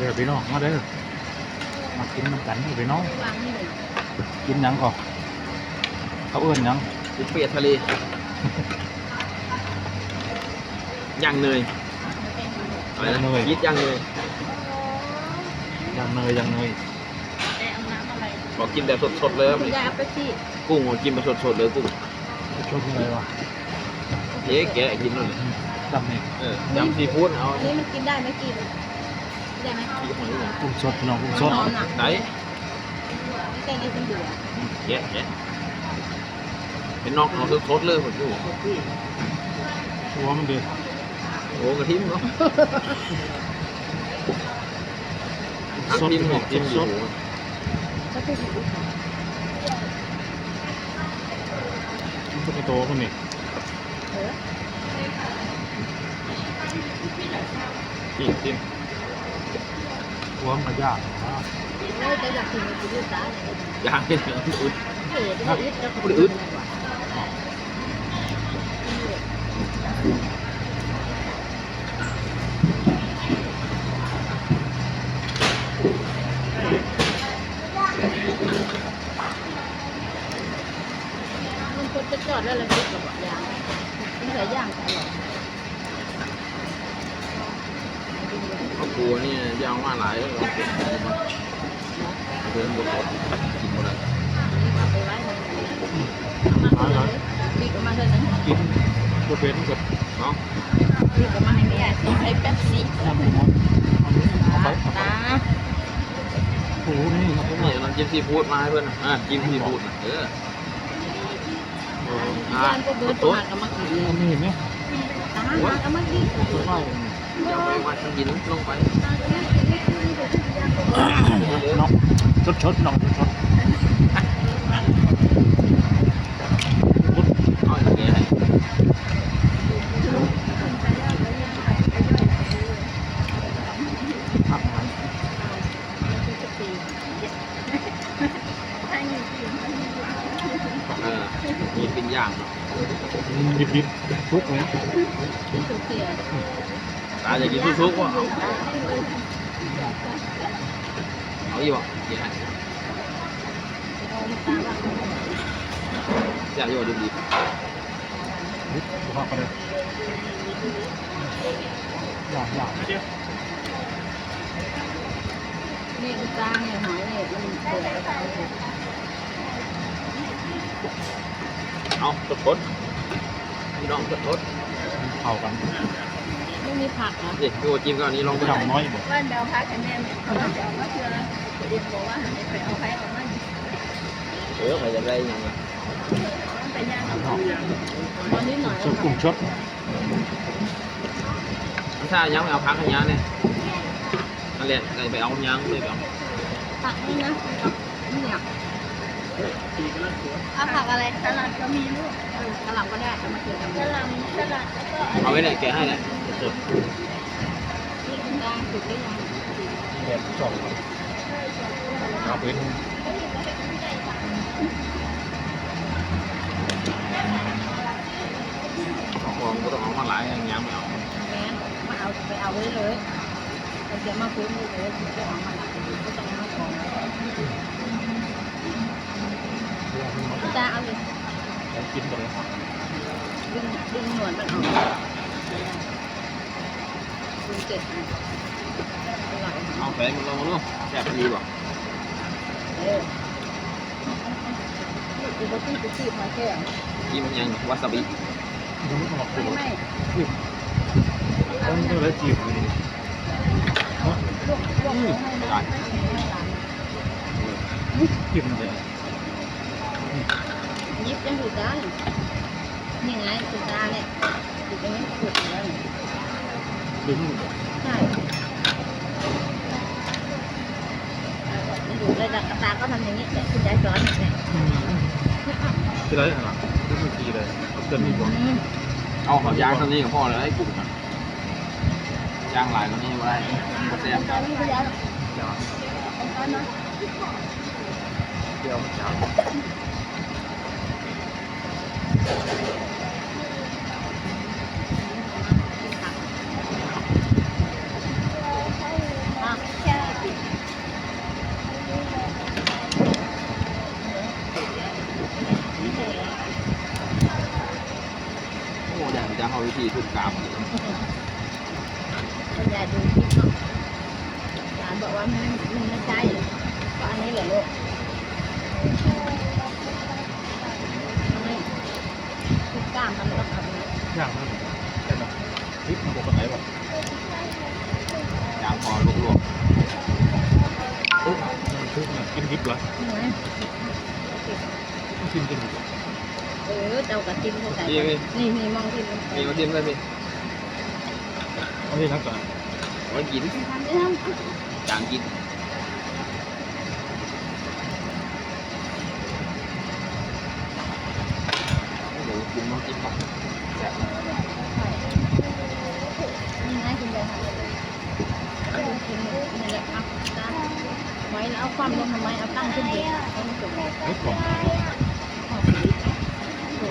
เดี๋ยวพี่น้องมาเด้อมากินน้ำกันเด้อพี่น้องวางนี่เลยกินหยังก่อนเขาเอื้อนหยังบุฟเฟ่ทะเลย่างเนยอะไรนะยิดย่างเนยยังเนยยังเนยแต่เอาน้ำอะไรบอกกินแบบสดๆเลยครับคุณยายเอาไปที่กุ้งบอกกินแบบสดๆเลยกุ้งชอบเลยวะเจ๊แกะกินนู่นเลยดำนี่เออยำซีฟู้ดเอาอันนี้มันกินได้ไหมกิน ได้ไหมขี้หอยหน่อยกุ้งสดพี่น้องกุ้งสดนอนอะไหนไม่ใช่ในคุณเดือแกะแกะเป็นนอกเอาสดๆเลยผมดูหัวมันดีโอ้กระทิมเนาะสดทิมสบอกทิมสดก็คือหิวมันเป็นโตคนนี้เออทิมทิม หัวมันก็ยากนะเออจะอยากกินกินด้วยตาเลยย่างให้เหนียวอึดเออจะอึดจะอึดมันควรจะจอดแล้วละนิดกับบอกยางมันใส่ย่างตลอด ตัวนี่ยาวมาหลายเราเก็บเดินบนรถกินหมดเลยนี่เอาไปไว้ทำไมเอามาเลยปีกมาเถอะนกินตัวเป็นกับเนาะปีกมาให้แม่ต้องใช้แป๊บซี่ไปเอาไปตาโอ้โหนี่ครับนี่น้ำจิ้มซีฟู้ดมาให้เพื่อนอะจิ้มซีฟู้ดนะเออย่านก็เบิดตัวกับมากินอันนี้เห็นไหมตาหากับมากิน ตัวไล่อย่าไปวัดกินลงไปน้องชดชดน้องชด ตาจะกินทุกๆว่าเอาเอาอีกบ่เดี๋ยวให้อยากอยู่ดีดิบผัก ไปเลยอย่างอย่างนี่คือตาเนี่ยหอยเนี่ยมันเปิดแล้วก็เอาๆเอาสดๆพี่น้องสดเข้ากันไม่มีผักเหรอๆนี่พี่โอจิ้มก็อันนี้ลองไปจังน้อยบอกว่าเดาพักให้แม่เพราะว่าจะเอามาเชื่อเด็กบอกว่าให้ไปเอาไปเอามันเออใครจะได้ยังไงไปย่างตอนนี้หน่อยชดกุ้งชดถ้ายังไม่เอาพักให้ยังเนี่ยนั่นแหละใครไปเอายังไม่ไปเอาผักนี่นะเนี่ยเอาผักอะไรสลัดก็มีลูกกระหล่ำก็ได้เอามาเกี่ยวกันสลัดสลัดแล้วก็เอาไว้เนี่ยแกะให้เนี่ย สดนี่คุณตาสุกได้ยังแบบสองเอาเป็นเอาของก็ต้องเอามาหลายอย่างยังไม่เอาแม่มาเอาไปเอาไว้เลยเราจะมาคุยมือเลยจะเอามาหลักก็ต้องมาของตาเอาเลยกินไปเลยดึงดึงหนวดมันออก ดึงเจ็ดอันอร่อยเอาใส่มันลงมาลูกแซ่บดีบ่เอออีกคนที่ที่พอแค่จิ้มยังวาซาบิยังไม่ออกไม่ตัวไม่ต้องเจอแล้วจีบเลยลวกลวกให้นะให้หลานจีบเลยยิบยังถูกได้นี่ไงถูกตาเนี่ยถูกตรงนี้ถูกแล้ว ดึงใช่มันอยู่ระดับตาก็ทำอย่างนี้แต่คุณยายสอนเนี่ยที่ไรอะที่ไม่จีเลยเดินมีบ่อืมเอาเขาย่างเท่านี้กับพ่อเลยไอ้กุ้งอะย่างหลายกว่านี้ไว้ก็แซ่บตอนนี้คุณยายจ้าตอนนั้นเดี๋ยวจ้า มเข้าใจๆพี่พี่นี่มีมองที่มันมีมาจิ้มไหมพี่เอาที่ทักก่อนไว้กินทำได้ทำจางกินเดี๋ยวกินมากินครับแซ่บนี่ไงคุณยายทำเลยคุณกินนี่แหละครับตั้งไว้แล้วเอาความลงทำไมเอาตั้งขึ้นเดียวให้มันสุกเฮ้ยของหอมดี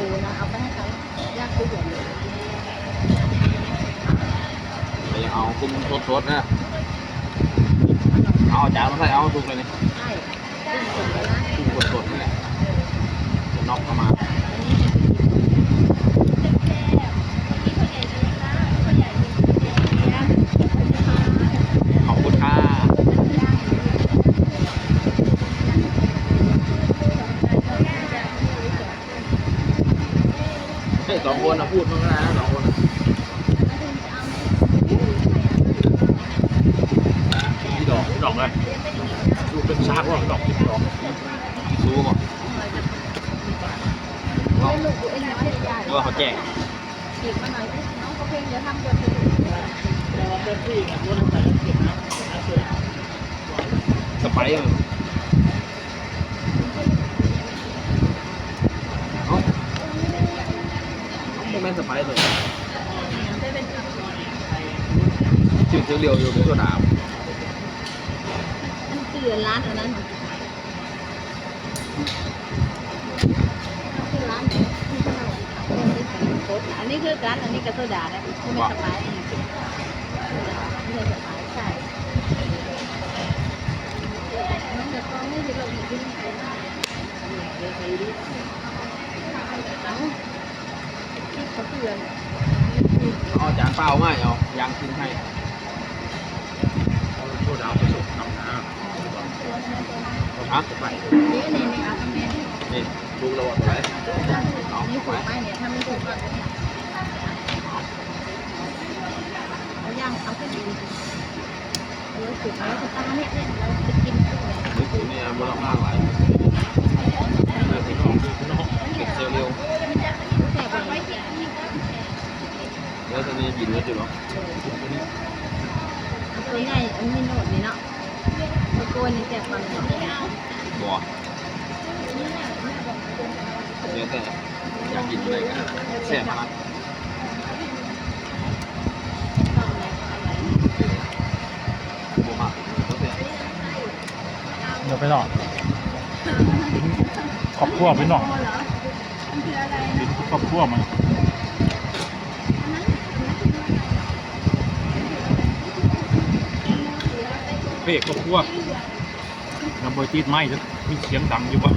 ปูนะเอาไปให้เขาย่างกุ้งอย่างเดียวไปเอากุ้งสดๆนะเอาจานมาใส่เอาสุกเลยนี่ใช่กุ้งสดเลยนะกุ้งสดๆนี่แหละจะน็อกเข้ามา อันนี้จะกิน ขอบคุณค่ะเฮ้ยสองคนนะ พูดมั้งนะสองคนน่ะพี่ดอกที่ดอกเลยดูเป็นชากว่าดอกติดดอกซูมอะว่าเขาแจ้งจีบมาหน่อยน้องเขาเพลงเดี๋ยวทำจนสไปซ์เลยเอ้า โมเมนสไปซ์เลยจืดเรียวอยู่เป็นตัวดาบมันคือร้านอันนั้นร้านอันนี้คือร้านอันนี้ก็โซดานะคือไม่สบายไม่ใช่สบายใช่มันจะต้องไม่ได้เราอยู่ที่ไหนเดี๋ยวไปดู เอาเขาเตือนเอาจานเปล่าไม่เอายางทิ้งให้เอาโซดาผสมน้ำน้ำฮะนี่นี่นี่เอาตรงนี้นี่ลูกเราว่าอะไรนี่ไปถูกไหมเนี่ยถ้าไม่ถูกก็เอาย่างเอาขึ้นดีเออถูกแล้วถูกตาเนี่ยเนี่ยเราจะกินกอย่างนี่คือนี่มันต้องมากหลายแล้วที่น้องคือน้องเก็บเซลล์เร็ว แล้วตอนนี้กินแล้วจุดหรอตัวใหญ่อันนี้โนดนี่เนาะตัวโกนนี่แซ่บกว่าเนาะบัวเดี๋ยวแต่อยากกินอะไรกันแซ่บมากเดี๋ยวไปหน่อยขอบครัวไปหน่อย กินขอบครัวมันเพ่ขอบครัวลำบอยจีดไหมจะมีเสียงดังอยู่ปะ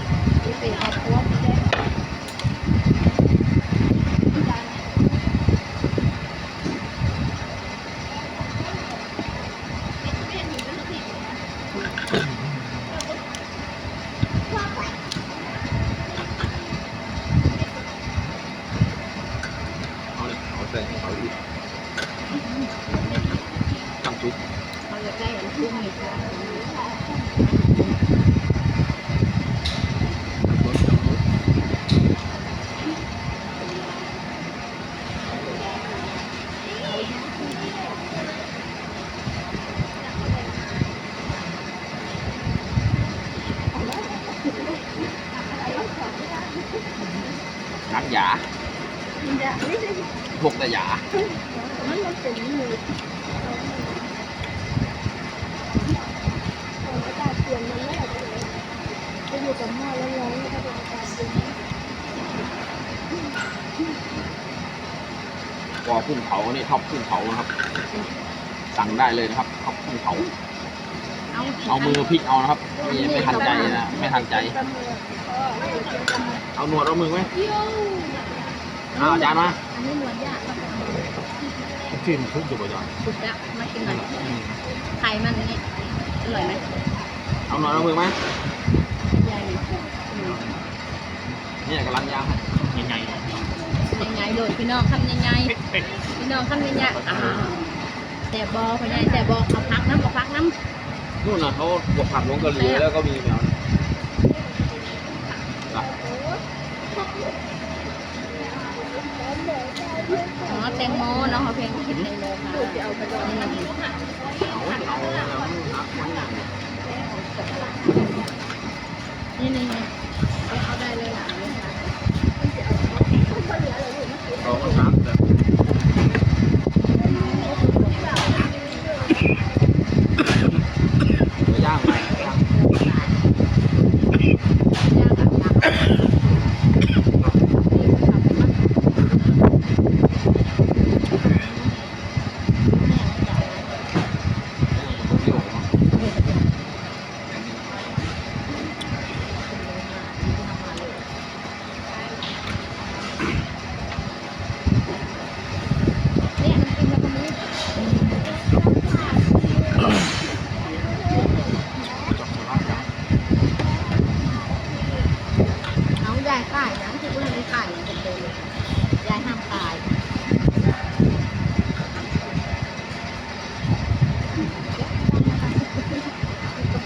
นักหยาพวกแต่หยามันมันเป็นหมูอากาศเปลี่ยนมันไม่อาจจะจะอยู่กับหม้อร้อนๆแล้วก็เป็นอากาศเปลี่ยนกอขึ้นเขานี่ท็อปขึ้นเขานะครับ สั่งได้เลยนะครับท็อปขึ้นเขา เอาเอามือพลิกเอานะครับไม่ไม่ทันใจนะ ไม่ทันใจตะ เมือก็ไม่เกี่ยวกับเอาหนวดเอามือไหมโย่เอาอาจารย์มาอันนี้หนวดยากครับที่มันทุกอยู่บ่อยสุดแล้วมากินหน่อยไข่มันนี่อร่อยไหมเอาหนวดเอามือไหมใหญ่อืมเนี่ยกำลังยางใหญ่ใหญ่ๆโดดพี่น้องคำใหญ่ๆเป๊ะๆพี่น้องคำใหญ่ๆอ่าแต่บอพ่อใหญ่แต่บอเอาพักน้ำเอาพักน้ำนู่นน่ะเขาบวกผักลงกะหรี่แล้วก็มีแมว อ๋อแตงโมเนาะเขาเพลงคิดแตงโมค่ะจะเอาไปดนนี่มันเอาเอาแล้วนะมันอย่างนี่นี่เอาได้เลยค่ะเราก็ช้าง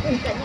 เป็น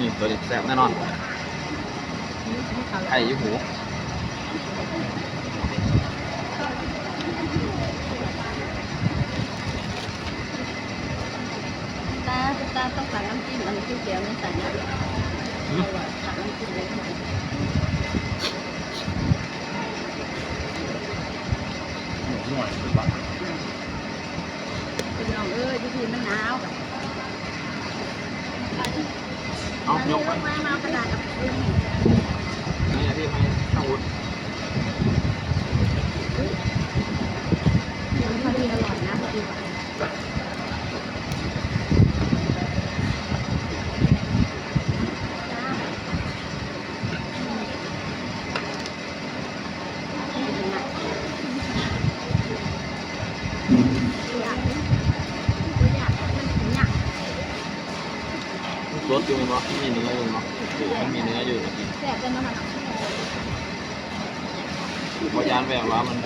นี่ตัวนี้แซ่บแน่นอนให้เขาไข่ยี่หูตาตาต้องสั่งน้ำจิ้มอันนี้เดียวนี่ใส่นะสั่งน้ำจิ้มเลย รสอยู่มั้ยมีเนื้ออยู่เนาะมันมีเนื้ออยู่นะกินแสบจนมันเพราะยานแววว่ามัน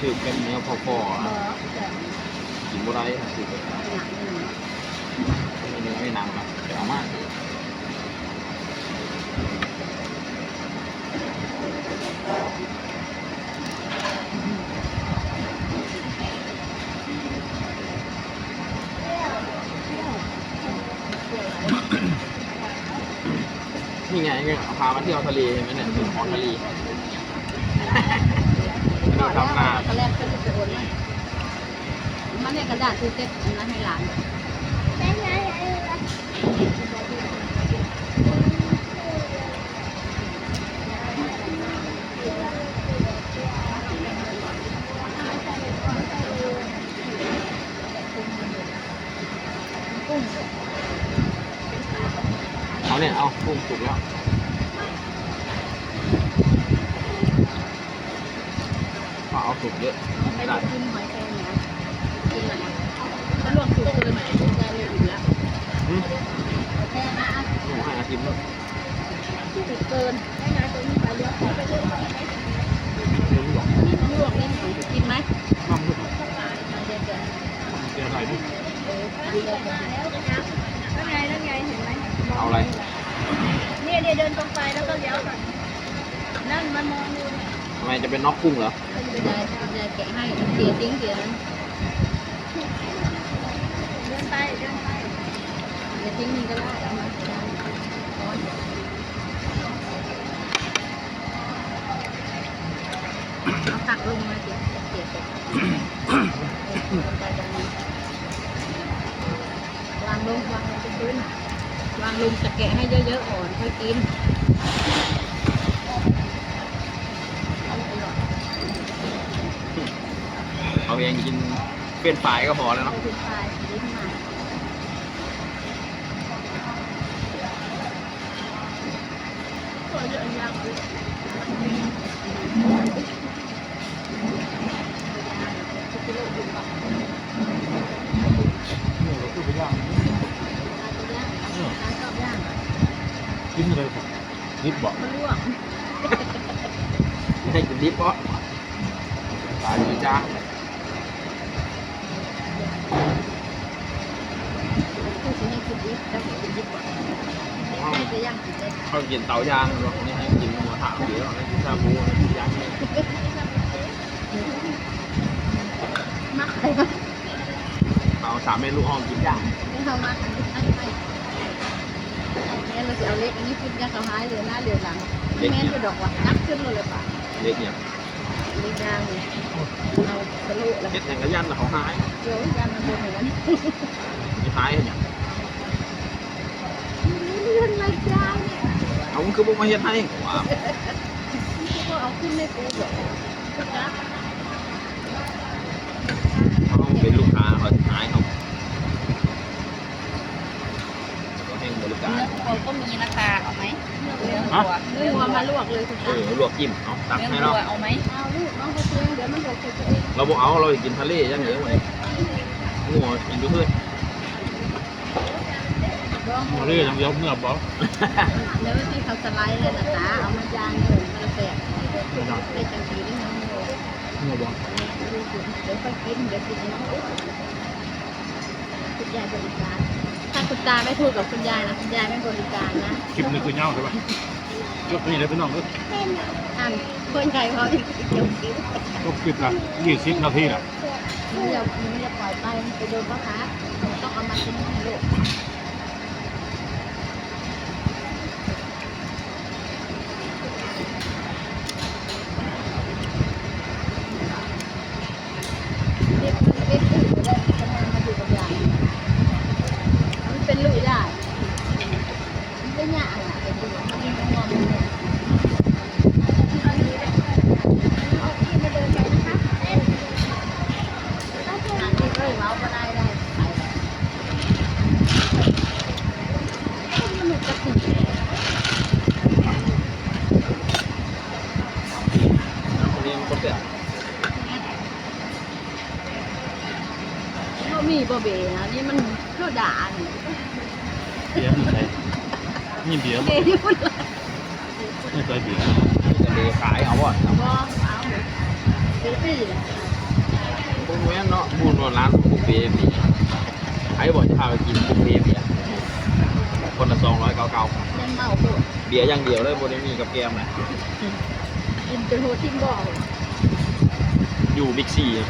คือเป็นเนื้อพอเบอๆร์อะกินบุได้คืออยากนี่ไม่เนื้อไม่นางนะแต่เอามาก นี่ไงก็พามาเที่ยวทะเลเห็นไหมเนี่ยคือของทะเลเราทำงานตอนแรกก็จะโอนมันเนี่ยกระดาษที่เซ็ตนั้นให้หลานแม่ยายยายกุ้ง สุกเยอะไม่ได้กินหอยแครงนะกินอะไรถ้าลวกสุกเกินได้เลยอีกแล้วอืมแค่นะหนูให้อาทิตย์นึงสุกเกินแม่ยายตัวนี้ไปเลี้ยงไปเลี้ยงเรื่องหรอกลวกนี่ของกินไหมน้ำลึกเดี๋ยวเดี๋ยวเดี๋ยวอะไรนี่เออดีเลยแล้วนะแล้วไงแล้วไงเห็นไหมเอาอะไรเนี่ยเนี่ยเดินตรงไปแล้วก็เลี้ยวก่อนนั่นมันมองอยู่เนี่ยทำ ไมจะเป็นน็อกกุ้งเหรอคุณยายคุณยายแกะให้เสียทิ้งเสียนั้นเดินไปเดินไปเสียทิ้งนี่ก็ได้เอามาจานร้อนเอาตักลงมาสิเสียไปวางลงวางลงเป็นพื้นวางลงจะแกะให้เยอะๆก่อนค่อยกิน เป็นฝ่ายก็พอแล้วเนาะคุณชายลิ้นมาตัวเยอะยาวเลยกิโลอยู่ปะนี่เราคือไปย่างตาตัวย่างตาชอบย่างกินเลยครับนิดบอกมันลวกไม่ให้กินดิบเพราะตายดีจ้า แล้วกินดิบก่อนให้จะย่างกินได้เขากินเตายางหรอกนี่ให้กินหมูถามเดี๋ยวให้กินชาบูให้กินย่างเนี่ยมักใครก็เอาสามเมนูห้องกินย่างไม่เข้ามาให้ให้เนี่ยเราจะเอาเล็กอันนี้คิดยังเขาหายเหลือหน้าเหลือหลังแม่นไปดอกว่ะนับขึ้นเลยป่ะเล็กเนี่ยเล็กยางเลยเราสรุแล้วเฮ็ดอย่างกระยันแล้วเขาหายเดี๋ยวยางมันบนอย่างนั้นมีหายอย่าง เรื่องอะไรจ้าเนี่ย เอามัน คือพวกมาเฮ็ดให้ว้าวที่พวกเอาขึ้นในกูบอกนะเขาเป็นลูกค้าเขาหายเขาเขาให้บริการเนื้อวัวก็มีนะคะเอาไหมเนื้อวัวเนื้อวัวมาลวกเลยคุณเอตาอลวกจิ้มเอาตักให้เนื้อเราวัวเอาไหมเอาลูกน้องเขาเองเดี๋ยวมันหลบตัวเองเราบอกเอาเราอยากกินทะเลอย่างเดียวเลยงัวกินอยู่เพื่อน ลองมาเรื่อยอย่างเดียวเมื่อบอกเดี๋ยวที่เขาสไลด์เลยนะตาเอามายางเลยมันแสบได้จังสีได้น้องโมเมื่อบอกเดี๋ยวไปกินเดี๋ยวกินคุณยายบริการถ้าคุณตาไม่พูดกับคุณยายนะคุณยายไม่บริการนะคลิปนี้คือเงาใช่ปะยกนี่เลยพี่น้องก็อ่านคนไทยเขาอีกเดี๋ยวคิดยกคลิปละยี่สิบนาทีละมึงอย่ามึงอย่าปล่อยไปมันไปโดนปะคะต้องเอามาทิ้งให้ลูก lao vào บียร์อย่างเดียวเลยบริมีกับแกมแหละกินจนโหดทิ้งบ่ออยู่บิ๊กซีอะ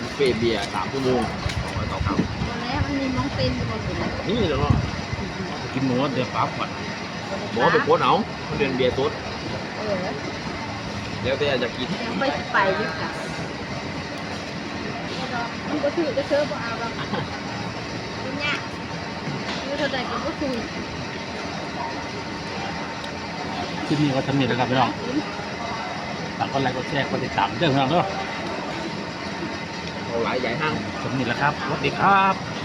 บุฟเฟ่ต์เบียร์สามชั่วโมงสองร้อยเก้าเก้าตอนนี้มันมีมองเป็นอยู่บ่สินะนี่เนาะกินหมูเดี๋ยวฟ้าผ่อนบอกว่าไปโพสต์เอามันเรียนเบียร์สดเออแล้วแต่จะกินยังไปไปอยู่ค่ะมันก็คือก็เชื่อบ่เอาแล้วคุณย่าคือ เท่าใดก็บ่คุยคลิปนี้ก็ทำนี่แล้วครับพี่น้องฝากกดไลค์กดแชร์กดติดตามเด้อพี่น้องเด้อเอาหลายใหญ่ห้างทำนี่แหละครับสวัสดีครับ